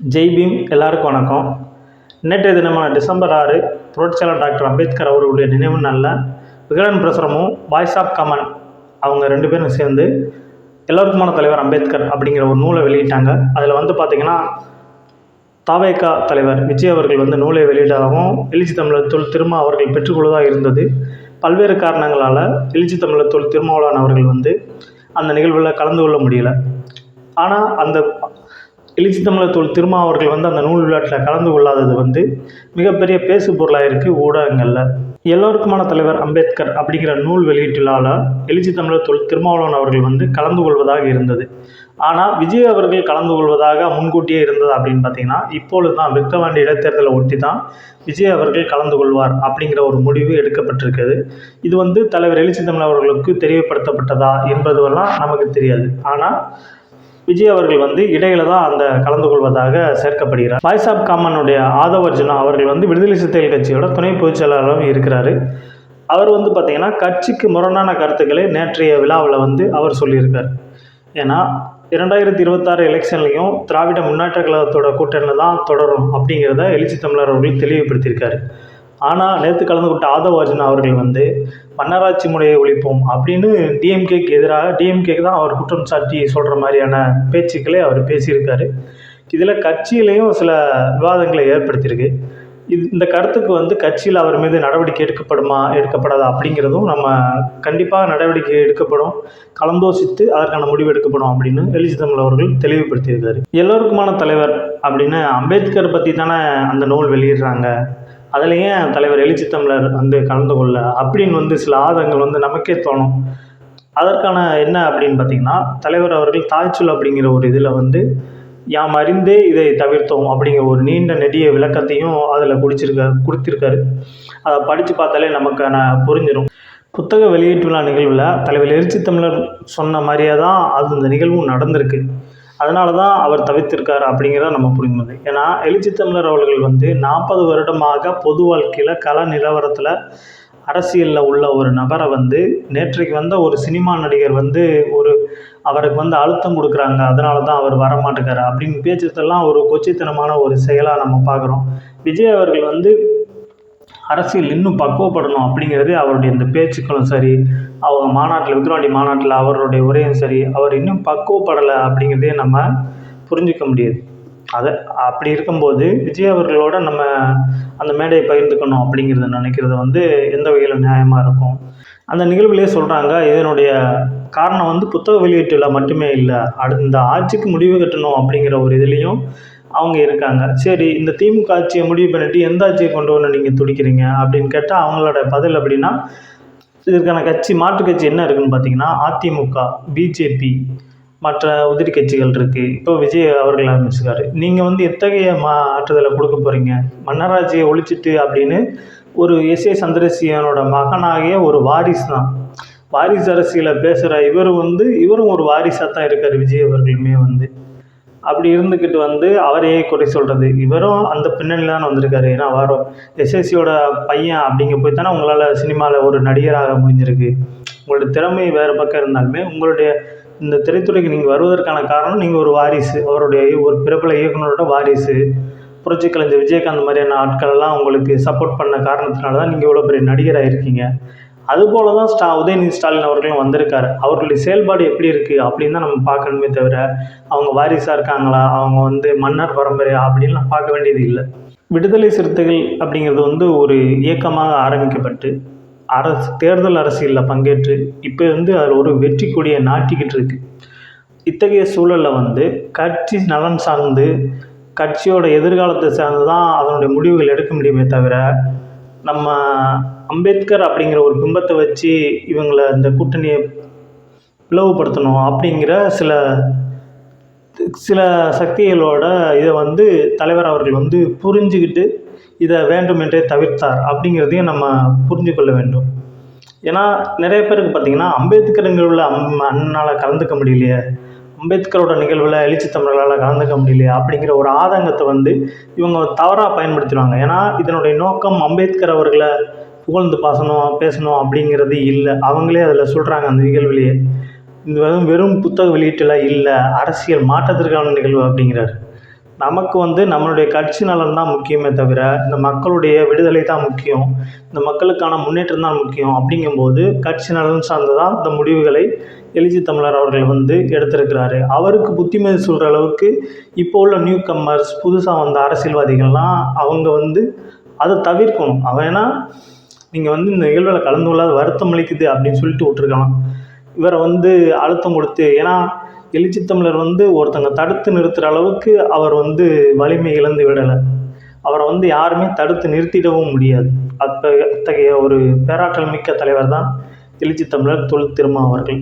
ஜெய்பீம் எல்லாருக்கும் வணக்கம். நேற்றைய தினமான டிசம்பர் ஆறு புரட்சியாளர் டாக்டர் அம்பேத்கர் அவர்களுடைய நினைவு நாளில் விகடன் பிரசுரமும் வாய்ஸ் ஆஃப் கமன் அவங்க ரெண்டு பேரும் சேர்ந்து எல்லோருக்குமான தலைவர் அம்பேத்கர் அப்படிங்கிற ஒரு நூலை வெளியிட்டாங்க. அதில் வந்து பார்த்திங்கன்னா தாவேகா தலைவர் விஜய் அவர்கள் வந்து நூலை வெளியிட்டதாகவும் எழுச்சி தமிழர் தொல் திருமா அவர்கள் பெற்றுக்கொள்வதாக இருந்தது. பல்வேறு காரணங்களால் எழுச்சி தமிழர் தொல் திருமாவளவன் அவர்கள் வந்து அந்த நிகழ்வில் கலந்து கொள்ள முடியல. ஆனால் அந்த எழுச்சி தமிழர் தொல் திருமா அவர்கள் வந்து அந்த நூல் விளையாட்டில் கலந்து கொள்ளாதது வந்து மிகப்பெரிய பேசு பொருளாக இருக்குது ஊடகங்களில். எல்லோருக்குமான தலைவர் அம்பேத்கர் அப்படிங்கிற நூல் வெளியீட்டிலால் எழுச்சி தமிழர் தொல் திருமாவளவன் அவர்கள் வந்து கலந்து கொள்வதாக இருந்தது. ஆனால் விஜய் அவர்கள் கலந்து கொள்வதாக முன்கூட்டியே இருந்தது அப்படின்னு பார்த்தீங்கன்னா இப்பொழுது தான் விக்கிரவாண்டி இடைத்தேர்தலை ஒட்டி தான் விஜய் அவர்கள் கலந்து கொள்வார் அப்படிங்கிற ஒரு முடிவு எடுக்கப்பட்டிருக்கிறது. இது வந்து தலைவர் எழுச்சி தமிழ் அவர்களுக்கு தெரியப்படுத்தப்பட்டதா என்பதுவெல்லாம் நமக்கு தெரியாது. ஆனால் விஜய் அவர்கள் வந்து இடையில தான் அந்த கலந்து கொள்வதாக சேர்க்கப்படுகிறார். வாய்ஸ் ஆஃப் காமனுடைய ஆதவ அர்ஜுனா அவர்கள் வந்து விடுதலை சிறுத்தைகள் கட்சியோட துணை பொதுச் செயலாளரும் இருக்கிறாரு. அவர் வந்து பார்த்திங்கன்னா கட்சிக்கு முரணான கருத்துக்களை நேற்றைய விழாவில் வந்து அவர் சொல்லியிருக்கார். ஏன்னா இரண்டாயிரத்தி இருபத்தாறு எலெக்ஷன்லையும் திராவிட முன்னேற்ற கழகத்தோட கூட்டணியில் தான் தொடரும் அப்படிங்கிறத எழுச்சி தமிழர் அவர்கள் தெளிவுபடுத்தியிருக்காரு. ஆனால் நேற்று கலந்து கொண்ட ஆதவ அர்ஜுனா அவர்கள் வந்து மன்னராட்சி முறையை ஒழிப்போம் அப்படின்னு டிஎம்கேக்கு எதிராக டிஎம்கேக்கு தான் அவர் குற்றம் சாட்டி சொல்கிற மாதிரியான பேச்சுக்களை அவர் பேசியிருக்காரு. இதில் கட்சியிலையும் சில விவாதங்களை ஏற்படுத்தியிருக்கு. இது இந்த கருத்துக்கு வந்து கட்சியில் அவர் மீது நடவடிக்கை எடுக்கப்படுமா எடுக்கப்படாதா அப்படிங்கிறதும் நம்ம கண்டிப்பாக நடவடிக்கை எடுக்கப்படும். கலந்தோசித்து அதற்கான முடிவு எடுக்கப்படும் அப்படின்னு எழுச்சி தமிழ் அவர்கள் தெளிவுபடுத்தியிருக்காரு. எல்லோருக்குமான தலைவர் அப்படின்னு அம்பேத்கர் பற்றி தானே அந்த நூல் வெளியிடுறாங்க. அதில் ஏன் தலைவர் எழுச்சித்தமிழர் வந்து கலந்து கொள்ள அப்படின்னு வந்து சில ஆதங்கள் வந்து நமக்கே தோணும். அதற்கான என்ன அப்படின்னு பார்த்தீங்கன்னா தலைவர் அவர்கள் தாய்ச்சொல் அப்படிங்கிற ஒரு இதில் வந்து யாம் அறிந்தே இதை தவிர்த்தோம் அப்படிங்கிற ஒரு நீண்ட நெடிய விளக்கத்தையும் அதில் குடிச்சிருக்க கொடுத்துருக்காரு. அதை படித்து பார்த்தாலே நமக்கான புரிஞ்சிடும் புத்தக வெளியீட்டு விழா நிகழ்வில் தலைவர் எழுச்சி தமிழர் சொன்ன மாதிரியே தான் அது இந்த நிகழ்வும் நடந்திருக்கு. அதனால தான் அவர் தவித்திருக்கார் அப்படிங்கிறத நம்ம புரிஞ்சுது ஏன்னா எழுச்சி தமிழர் அவர்கள் வந்து நாற்பது வருடமாக பொது வாழ்க்கையில் கள நிலவரத்தில் அரசியலில் உள்ள ஒரு நபரை வந்து நேற்றைக்கு வந்த ஒரு சினிமா நடிகர் வந்து ஒரு அவருக்கு வந்து அழுத்தம் கொடுக்குறாங்க. அதனால தான் அவர் வரமாட்டேங்கிறார். அப்படின்னு பேச்சுத்தெல்லாம் ஒரு கொச்சித்தனமான ஒரு செயலாக நம்ம பார்க்குறோம். விஜய் அவர்கள் வந்து அரசியல் இன்னும் பக்குவப்படணும் அப்படிங்கிறது அவருடைய இந்த பேச்சுக்களும் சரி அவங்க மாநாட்டில் விக்ரவாண்டி மாநாட்டில் அவருடைய உரையும் சரி அவர் இன்னும் பக்குவப்படலை அப்படிங்கிறதே நம்ம புரிஞ்சிக்க முடியாது. அதை அப்படி இருக்கும்போது விஜய் அவர்களோட நம்ம அந்த மேடையை பகிர்ந்துக்கணும் அப்படிங்கிறத நினைக்கிறது வந்து எந்த வகையில் நியாயமாக இருக்கும்? அந்த நிகழ்வுலேயே சொல்கிறாங்க இதனுடைய காரணம் வந்து புத்தக வெளியீட்டில் மட்டுமே இல்லை அடு இந்த ஆட்சிக்கு முடிவு கட்டணும் அப்படிங்கிற ஒரு இதுலேயும் அவங்க இருக்காங்க. சரி இந்த திமுக ஆட்சியை முடிவு பண்ணிட்டு எந்த ஆட்சியை கொண்டு வரணும் நீங்கள் துடிக்கிறீங்க அப்படின்னு கேட்டால் அவங்களோட பதில் அப்படின்னா இதற்கான கட்சி மாற்று கட்சி என்ன இருக்குன்னு பார்த்தீங்கன்னா அதிமுக பிஜேபி மற்ற உதிரி கட்சிகள் இருக்குது இப்போ விஜய் அவர்கள் ஆரம்பிச்சிருக்காரு. நீங்கள் வந்து எத்தகைய மாற்றுதலை கொடுக்க போகிறீங்க மன்னராட்சியை ஒழிச்சிட்டு அப்படின்னு ஒரு எஸ் ஏ சந்திரசியனோட மகனாகிய ஒரு வாரிசு தான். வாரிசு அரசியலை பேசுகிற இவர் வந்து இவரும் ஒரு வாரிசாக தான் இருக்கார் விஜய் அவர்களுமே வந்து. அப்படி இருந்துக்கிட்டு வந்து அவரையே குறை சொல்கிறது இவரும் அந்த பின்னணியில் தான் வந்திருக்காரு. ஏன்னா வரும் எஸ்எஸ்சியோட பையன் அப்படிங்க போய் தானே உங்களால் சினிமாவில் ஒரு நடிகராக முடிஞ்சிருக்கு. உங்களோட திறமை வேறு பக்கம் இருந்தாலுமே உங்களுடைய இந்த திரைத்துறைக்கு நீங்கள் வருவதற்கான காரணம் நீங்கள் ஒரு வாரிசு. அவருடைய ஒரு பிரபல இயக்குனரோட வாரிசு. புரட்சி கலைஞர் விஜயகாந்த் மாதிரியான ஆட்கள் எல்லாம் உங்களுக்கு சப்போர்ட் பண்ண காரணத்தினால தான் நீங்கள் இவ்வளோ பெரிய நடிகராக இருக்கீங்க அதுபோல தான் ஸ்டா உதயநிதி ஸ்டாலின் அவர்களும் வந்திருக்காரு. அவர்களுடைய செயல்பாடு எப்படி இருக்குது அப்படின்னு தான் நம்ம பார்க்கணுமே தவிர அவங்க வாரிசாக இருக்காங்களா? அவங்க வந்து மன்னர் பரம்பரையா அப்படின்லாம் பார்க்க வேண்டியது இல்லை. விடுதலை சிறுத்தைகள் அப்படிங்கிறது வந்து ஒரு இயக்கமாக ஆரம்பிக்கப்பட்டு அரசு தேர்தல் அரசியலில் பங்கேற்று இப்போ வந்து அதில் ஒரு வெற்றி கொடியை நாட்டிக்கிட்டு இருக்கு. இத்தகைய சூழலில் வந்து கட்சி நலன் சார்ந்து கட்சியோட எதிர்காலத்தை சார்ந்து தான் அதனுடைய முடிவுகள் எடுக்க முடியுமே தவிர நம்ம அம்பேத்கர் அப்படிங்கிற ஒரு பிம்பத்தை வச்சு இவங்களை இந்த கூட்டணியை பிளவுபடுத்தணும் அப்படிங்கிற சில சில சக்திகளோட இதை வந்து தலைவர் அவர்கள் வந்து புரிஞ்சுக்கிட்டு இதை வேண்டுமென்றே தவிர்த்தார் அப்படிங்கிறதையும் நம்ம புரிஞ்சு கொள்ள வேண்டும். ஏன்னா நிறைய பேருக்கு பார்த்திங்கன்னா அம்பேத்கர் உள்ள அம் அண்ணனால் கலந்துக்க முடியலையே. அம்பேத்கரோட நிகழ்வில் எழுச்சி தமிழர்களால் கலந்துக்க முடியலையா அப்படிங்கிற ஒரு ஆதங்கத்தை வந்து இவங்க தவறாக பயன்படுத்திடுவாங்க. ஏன்னா இதனுடைய நோக்கம் அம்பேத்கர் அவர்களை புகழ்ந்து பாசணும் பேசணும் அப்படிங்கிறது இல்லை. அவங்களே அதில் சொல்கிறாங்க அந்த நிகழ்வுலேயே. இது வெறும் வெறும் புத்தக வெளியீட்டில் இல்லை அரசியல் மாற்றத்திற்கான நிகழ்வு அப்படிங்கிறார். நமக்கு வந்து நம்மளுடைய கட்சி நலன் தான் முக்கியமே தவிர இந்த மக்களுடைய விடுதலை தான் முக்கியம் இந்த மக்களுக்கான முன்னேற்றம் தான் முக்கியம் அப்படிங்கும்போது கட்சி நலன் சார்ந்து தான் இந்த முடிவுகளை எழுச்சி தமிழர் அவர்கள் வந்து எடுத்திருக்கிறாரு. அவருக்கு புத்திமதி சொல்கிற அளவுக்கு இப்போ உள்ள நியூ கம்மர்ஸ் புதுசாக வந்த அரசியல்வாதிகள்லாம் அவங்க வந்து அதை தவிர்க்கணும். அவன் ஏன்னா நீங்கள் வந்து இந்த நிகழ்வில் கலந்து கொள்ளாத வருத்தம் அளிக்குது அப்படின்னு சொல்லிட்டு விட்டுருக்கலாம் இவரை வந்து அழுத்தம் கொடுத்து ஏன்னா எழுச்சி தமிழர் வந்து ஒருத்தங்க தடுத்து நிறுத்துகிற அளவுக்கு அவர் வந்து வலிமை இழந்து விடலை. அவரை வந்து யாருமே தடுத்து நிறுத்திடவும் முடியாது. அத்த அத்தகைய ஒரு பேராற்றல் மிக்க தலைவர் தான் எழுச்சி தமிழர் தொல் திருமா அவர்கள்.